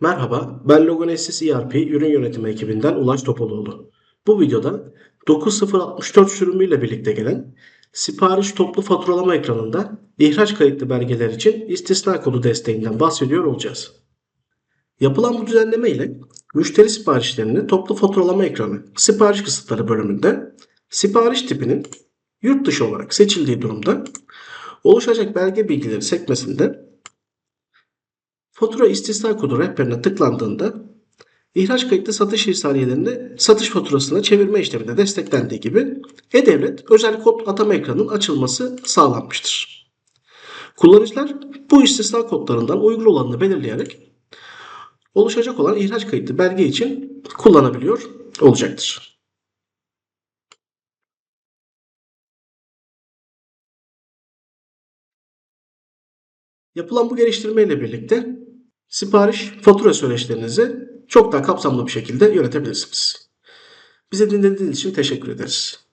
Merhaba, ben Logonesis ERP ürün yönetimi ekibinden Ulaş Topaloğlu. Bu videoda 9064 sürümüyle birlikte gelen sipariş toplu faturalama ekranında ihraç kayıtlı belgeler için istisna kodu desteğinden bahsediyor olacağız. Yapılan bu düzenleme ile müşteri siparişlerini toplu faturalama ekranı sipariş kısıtları bölümünde sipariş tipinin yurt dışı olarak seçildiği durumda oluşacak belge bilgileri sekmesinde Fatura istisna kodu rehberine tıklandığında ihraç kayıtlı satış irsaliyelerinde satış faturasına çevirme işleminde desteklendiği gibi E-Devlet özel kod atama ekranının açılması sağlanmıştır. Kullanıcılar bu istisna kodlarından uygun olanını belirleyerek oluşacak olan ihraç kayıtlı belge için kullanabiliyor olacaktır. Yapılan bu geliştirme ile birlikte sipariş fatura süreçlerinizi çok daha kapsamlı bir şekilde yönetebilirsiniz. Bize dinlediğiniz için teşekkür ederiz.